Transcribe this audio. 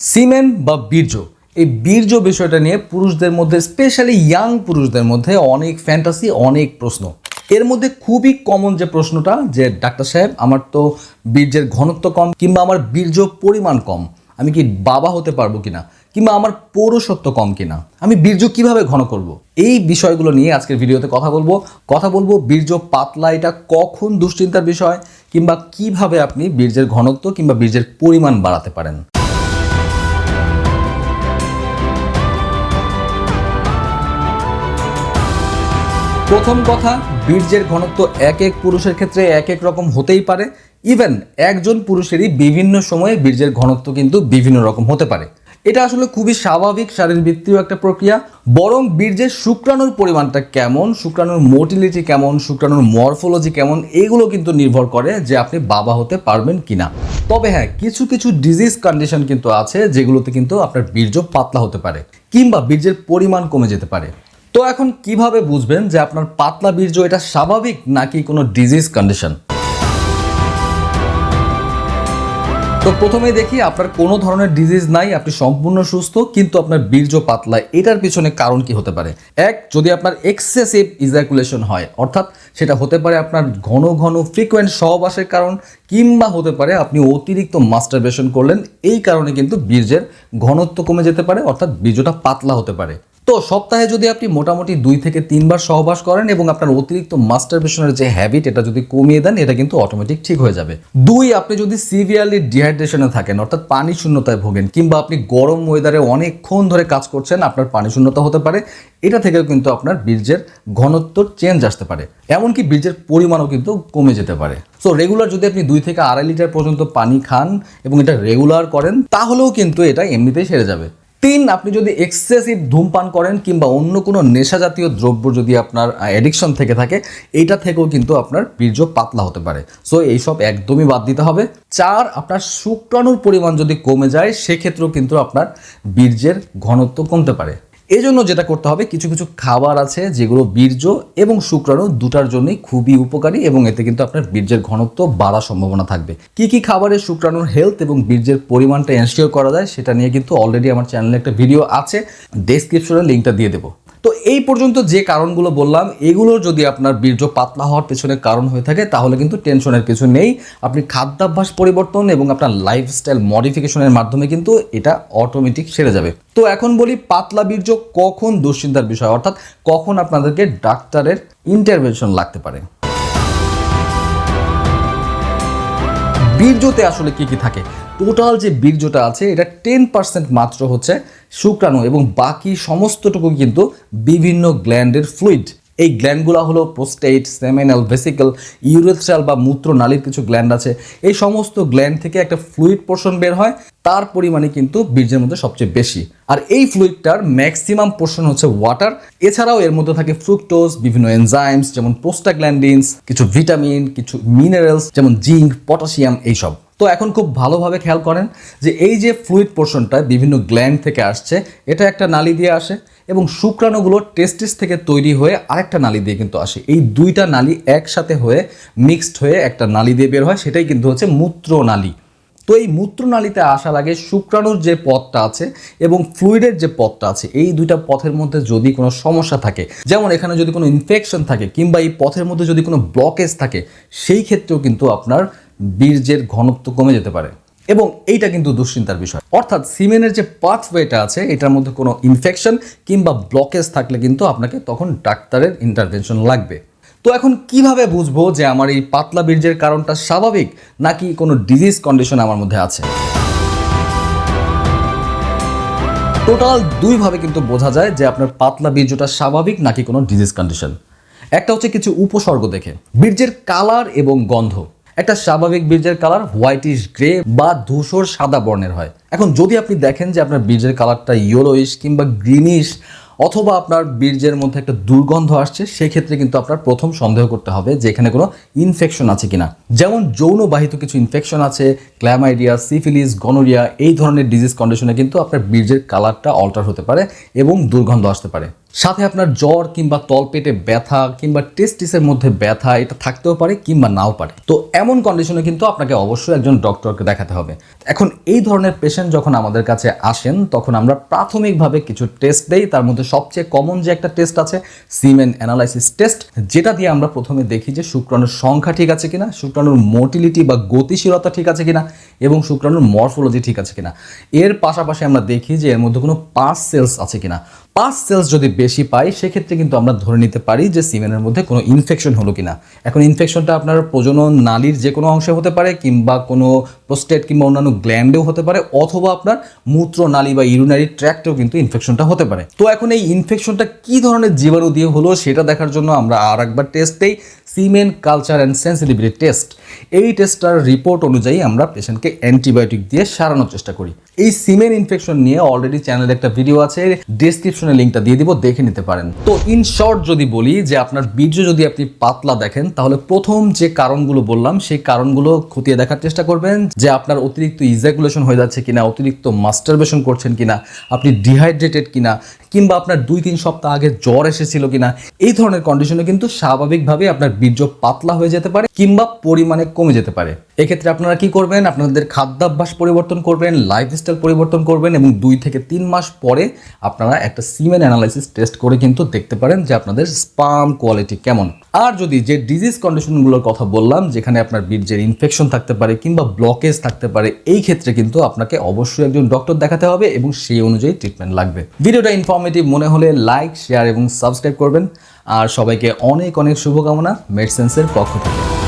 সিমেন বা বীর্য। এই বীর্য বিষয়টা নিয়ে পুরুষদের মধ্যে স্পেশালি ইয়াং পুরুষদের মধ্যে অনেক ফ্যান্টাসি অনেক প্রশ্ন। এর মধ্যে খুবই কমন যে প্রশ্নটা, যে ডাক্তার সাহেব, আমার তো বীর্যের ঘনত্ব কম কিংবা আমার বীর্য পরিমাণ কম, আমি কি বাবা হতে পারব কিনা? কিংবা আমার পৌরসত্ব কম কিনা? আমি বীর্য কীভাবে ঘন করব? এই বিষয়গুলো নিয়ে আজকের ভিডিওতে কথা বলব। কথা বলব বীর্য পাতলা, এটা কখন দুশ্চিন্তার বিষয়? কিংবা কীভাবে আপনি বীর্যের ঘনত্ব কিংবা বীর্যের পরিমাণ বাড়াতে পারেন? প্রথম কথা, বীর্যের ঘনত্ব এক এক পুরুষের ক্ষেত্রে এক এক রকম হতেই পারে। ইভেন একজন পুরুষেরই বিভিন্ন সময়ে বীর্যের ঘনত্ব কিন্তু বিভিন্ন রকম হতে পারে। এটা আসলে খুবই স্বাভাবিক, শারীরবৃত্তীয় একটা প্রক্রিয়া। বরং বীর্যের শুক্রাণুর পরিমাণটা কেমন, শুক্রাণুর মোটিলিটি কেমন, শুক্রাণুর মরফোলজি কেমন, এগুলো কিন্তু নির্ভর করে যে আপনি বাবা হতে পারবেন কিনা। তবে হ্যাঁ কিছু কিছু ডিজিজ কন্ডিশন কিন্তু আছে যেগুলোতে কিন্তু আপনার বীর্য পাতলা হতে পারে কিংবা বীর্যের পরিমাণ কমে যেতে পারে। তো এখন কীভাবে বুঝবেন যে আপনার পাতলা বীর্য এটা স্বাভাবিক নাকি কোনো ডিজিজ কন্ডিশন তো প্রথমে দেখি আপনার কোনো ধরনের ডিজিজ নাই, আপনি সম্পূর্ণ সুস্থ, কিন্তু আপনার বীর্য পাতলা, এটার পিছনে কারণ কি হতে পারে? এক, যদি আপনার এক্সেসিভ ইজাকুলেশন হয়, অর্থাৎ সেটা হতে পারে আপনার ঘন ঘন ফ্রিকোয়েন্ট সহবাসের কারণ, কিংবা হতে পারে আপনি অতিরিক্ত মাস্টারবেশন করলেন, এই কারণে কিন্তু বীর্যের ঘনত্ব কমে যেতে পারে, অর্থাৎ বীর্যটা পাতলা হতে পারে। তো সপ্তাহে যদি আপনি মোটামুটি দুই থেকে তিনবার সহবাস করেন এবং আপনার অতিরিক্ত মাস্টারবেশনের যে হ্যাবিট এটা যদি কমিয়ে দেন, এটা কিন্তু অটোমেটিক ঠিক হয়ে যাবে। দুই, আপনি যদি সিভিয়ারলি ডিহাইড্রেশনে থাকেন, অর্থাৎ পানি শূন্যতায় ভোগেন, কিংবা আপনি গরম ওয়েদারে অনেকক্ষণ ধরে কাজ করছেন, আপনার পানি শূন্যতা হতে পারে। এটা থেকেও কিন্তু আপনার বীর্যের ঘনত্ব চেঞ্জ আসতে পারে। এমনকি বীর্যের পরিমাণও কিন্তু কমে যেতে পারে। সো রেগুলার যদি আপনি দুই থেকে আড়াই লিটার পর্যন্ত পানি খান এবং এটা রেগুলার করেন, তাহলেও কিন্তু এটা এমনিতেই সেরে যাবে। তিন, আপনি যদি এক্সেসিভ ধূমপান করেন কিংবা অন্য কোনো নেশা জাতীয় দ্রব্য যদি আপনার অ্যাডিকশন থেকে থাকে, এইটা থেকেও কিন্তু আপনার বীর্য পাতলা হতে পারে। সো এইসব একদমই বাদ দিতে হবে। চার, আপনার শুক্রাণুর পরিমাণ যদি কমে যায়, সেক্ষেত্রেও কিন্তু আপনার বীর্যের ঘনত্ব কমতে পারে। এজন্য যেটা করতে হবে, কিছু কিছু খাবার আছে যেগুলো বীর্য এবং শুক্রাণু দুটার জন্যই খুবই উপকারী এবং এতে কিন্তু আপনার বীর্যের ঘনত্ব বাড়ার সম্ভাবনা থাকবে। কি কি খাবারে শুক্রাণুর হেলথ এবং বীর্যের পরিমাণটা এনশিওর করা যায়, সেটা নিয়ে কিন্তু অলরেডি আমার চ্যানেলে একটা ভিডিও আছে ডেসক্রিপশনে লিঙ্কটা দিয়ে দেবো। তো এই পর্যন্ত যে কারণগুলো বললাম এগুলোর যদি আপনার বীর্য পাতলা হওয়ার পেছনে কারণ হয়ে থাকে, তাহলে কিন্তু টেনশনের কিছু নেই। আপনি খাদ্যাভ্যাস পরিবর্তন এবং আপনার লাইফস্টাইল মডিফিকেশনের মাধ্যমে কিন্তু এটা অটোমেটিক সেরে যাবে। তো এখন বলি, পাতলা বীর্য কখন দুশ্চিন্তার বিষয়? অর্থাৎ কখন আপনাদেরকে ডাক্তারের ইন্টারভেনশন লাগতে পারে? বীর্যতে আসলে কি কি থাকে? টোটাল যে বীর্যটা আছে, এটা টেন পার্সেন্ট মাত্র হচ্ছে শুক্রাণু এবং বাকি সমস্তটুকু কিন্তু বিভিন্ন গ্ল্যান্ডের ফ্লুইড এই গ্ল্যান্ডগুলো হলো প্রোস্টেট সেমিনাল ভেসিকল ইউরেথ্রাল বা মূত্রনালীর কিছু গ্ল্যান্ড আছে। এই সমস্ত গ্ল্যান্ড থেকে একটা ফ্লুইড পোর্শন বের হয়, তার পরিমাণে কিন্তু বীর্যের মধ্যে সবচেয়ে বেশি। আর এই ফ্লুইডটার ম্যাক্সিমাম পোর্শন হচ্ছে ওয়াটার এছাড়াও এর মধ্যে থাকে ফ্রুক্টোজ বিভিন্ন এনজাইমস যেমন পোস্টাগ্ল্যান্ডিনস কিছু ভিটামিন কিছু মিনারেলস যেমন জিঙ্ক পটাশিয়াম এইসব। তো এখন খুব ভালোভাবে খেয়াল করেন যে এই যে ফ্লুইড পোর্শনটা বিভিন্ন গ্ল্যান্ড থেকে আসছে, এটা একটা নালি দিয়ে আসে এবং শুক্রাণুগুলো টেস্টিস থেকে তৈরি হয়ে আরেকটা নালি দিয়ে কিন্তু আসে। এই দুইটা নালি একসাথে হয়ে মিক্সড হয়ে একটা নালি দিয়ে বের হয়, সেটাই কিন্তু হচ্ছে মূত্রনালী তো এই মূত্রনালীতে আসার আগে শুক্রাণুর যে পথটা আছে এবং ফ্লুইডের যে পথটা আছে, এই দুইটা পথের মধ্যে যদি কোনো সমস্যা থাকে, যেমন এখানে যদি কোনো ইনফেকশন থাকে কিংবা এই পথের মধ্যে যদি কোনো ব্লকেজ থাকে, সেই ক্ষেত্রেও কিন্তু আপনার বীর্যের ঘনত্ব কমে যেতে পারে। এবং এইটা কিন্তু দুশ্চিন্তার বিষয়। অর্থাৎ সিমেনের যে পাথওয়েটা আছে, এটার মধ্যে কোনো ইনফেকশন কিংবা ব্লকেজ থাকলে কিন্তু আপনাকে তখন ডাক্তারের ইন্টারভেনশন লাগবে। তো এখন কীভাবে বুঝব যে আমার এই পাতলা বীর্যের কারণটা স্বাভাবিক, নাকি কোনো ডিজিজ কন্ডিশন আমার মধ্যে আছে? টোটাল দুইভাবে কিন্তু বোঝা যায় যে আপনার পাতলা বীর্যটা স্বাভাবিক নাকি কোনো ডিজিজ কন্ডিশন একটা হচ্ছে কিছু উপসর্গ দেখে। বীর্যের কালার এবং গন্ধ। একটা স্বাভাবিক বীর্যের কালার হোয়াইটিশ গ্রে বা ধূসর সাদা বর্ণের হয়। এখন যদি আপনি দেখেন যে আপনার বীর্যের কালারটা ইয়েলোইশ কিংবা গ্রিনিশ অথবা আপনার বীর্যের মধ্যে একটা দুর্গন্ধ আসছে, সেক্ষেত্রে কিন্তু আপনার প্রথম সন্দেহ করতে হবে যে এখানে কোনো ইনফেকশন আছে কিনা। যেমন যৌনবাহিত কিছু ইনফেকশন আছে ক্ল্যামাইডিয়া সিফিলিস গনোরিয়া এই ধরনের ডিজিজ কন্ডিশনে কিন্তু আপনার বীর্যের কালারটা অল্টার হতে পারে এবং দুর্গন্ধ আসতে পারে। সাথে আপনার জ্বর কিংবা তলপেটে ব্যথা কিংবা টেস্টিসের মধ্যে ব্যথা, এটা থাকতেও পারে কিংবা নাও পারে। তো এমন কন্ডিশনে কিন্তু আপনাকে অবশ্যই একজন ডক্টরকে দেখাতে হবে। এখন এই ধরনের পেশেন্ট যখন আমাদের কাছে আসেন, তখন আমরা প্রাথমিকভাবে কিছু টেস্ট দেই। তার মধ্যে সবচেয়ে কমন যে একটা টেস্ট আছে সিমেন অ্যানালাইসিস টেস্ট যেটা দিয়ে আমরা প্রথমে দেখি যে শুক্রাণুর সংখ্যা ঠিক আছে কিনা, শুক্রাণুর মোটিলিটি বা গতিশীলতা ঠিক আছে কিনা, এবং শুক্রাণুর মরফোলজি ঠিক আছে কিনা। এর পাশাপাশি আমরা দেখি যে এর মধ্যে কোনো পাস সেলস আছে কিনা। পাস সেলস যদি বেশি পাই, সেক্ষেত্রে কিন্তু আমরা ধরে নিতে পারি যে সিমেনের মধ্যে কোনো ইনফেকশন হলো কিনা। এখন ইনফেকশনটা আপনার প্রজনন নালীর যে কোনো অংশে হতে পারে, কিংবা কোনো প্রোস্টেট কিংবা অন্যান্য গ্ল্যান্ডেও হতে পারে, অথবা আপনার মূত্র নালী বা ইউরিনারি ট্র্যাক্টেও কিন্তু ইনফেকশনটা হতে পারে। তো এখন এই ইনফেকশনটা কী ধরনের জীবাণু দিয়ে হলো, সেটা দেখার জন্য আমরা আর একবার টেস্ট দেই। Semen culture and sensitivity test এই টেস্টটার রিপোর্ট অনুযায়ী আমরা পেশেন্টকে অ্যান্টিবায়োটিক দিয়ে সারানোর চেষ্টা করি। এই সিমেন ইনফেকশন নিয়ে অলরেডি চ্যানেলে একটা ভিডিও আছে ডেসক্রিপশনে লিঙ্কটা দিয়ে দিব, দেখে নিতে পারেন। তো ইন শর্ট যদি বলি যে আপনার বীর্য যদি আপনি পাতলা দেখেন, তাহলে প্রথম যে কারণগুলো বললাম, সেই কারণগুলো খতিয়ে দেখার চেষ্টা করবেন যে আপনার অতিরিক্ত ইজাকুলেশন হয়ে যাচ্ছে কিনা, অতিরিক্ত মাস্টারবেশন করছেন কিনা, আপনি ডিহাইড্রেটেড কিনা কিংবা আপনার দুই, তিন সপ্তাহ আগে জ্বর এসেছিল কিনা, এই ধরনের কন্ডিশনে কিন্তু স্বাভাবিকভাবে আপনার বীর্য পাতলা হয়ে যেতে পারে কিংবা পরিমাণে কমে যেতে পারে। এক্ষেত্রে আপনারা কি করবেন? আপনাদের খাদ্যাভ্যাস পরিবর্তন করবেন লাইফস্টাইল পরিবর্তন করবেন এবং দুই থেকে তিন মাস পরে আপনারা একটা সিমেন অ্যানালাইসিস টেস্ট করে কিন্তু দেখতে পারেন যে আপনাদের স্পাম কোয়ালিটি কেমন। আর যদি যে ডিজিজ কন্ডিশনগুলোর কথা বললাম, যেখানে আপনার বীর্যের ইনফেকশন থাকতে পারে কিংবা ব্লকেজ থাকতে পারে, এই ক্ষেত্রে কিন্তু আপনাকে অবশ্যই একজন ডক্টর দেখাতে হবে এবং সেই অনুযায়ী ট্রিটমেন্ট লাগবে। ভিডিওটা ইনফর্মেটিভ মনে হলে লাইক শেয়ার এবং সাবস্ক্রাইব করবেন। আর সবাইকে অনেক অনেক শুভকামনা মেডসেন্সের পক্ষ থেকে।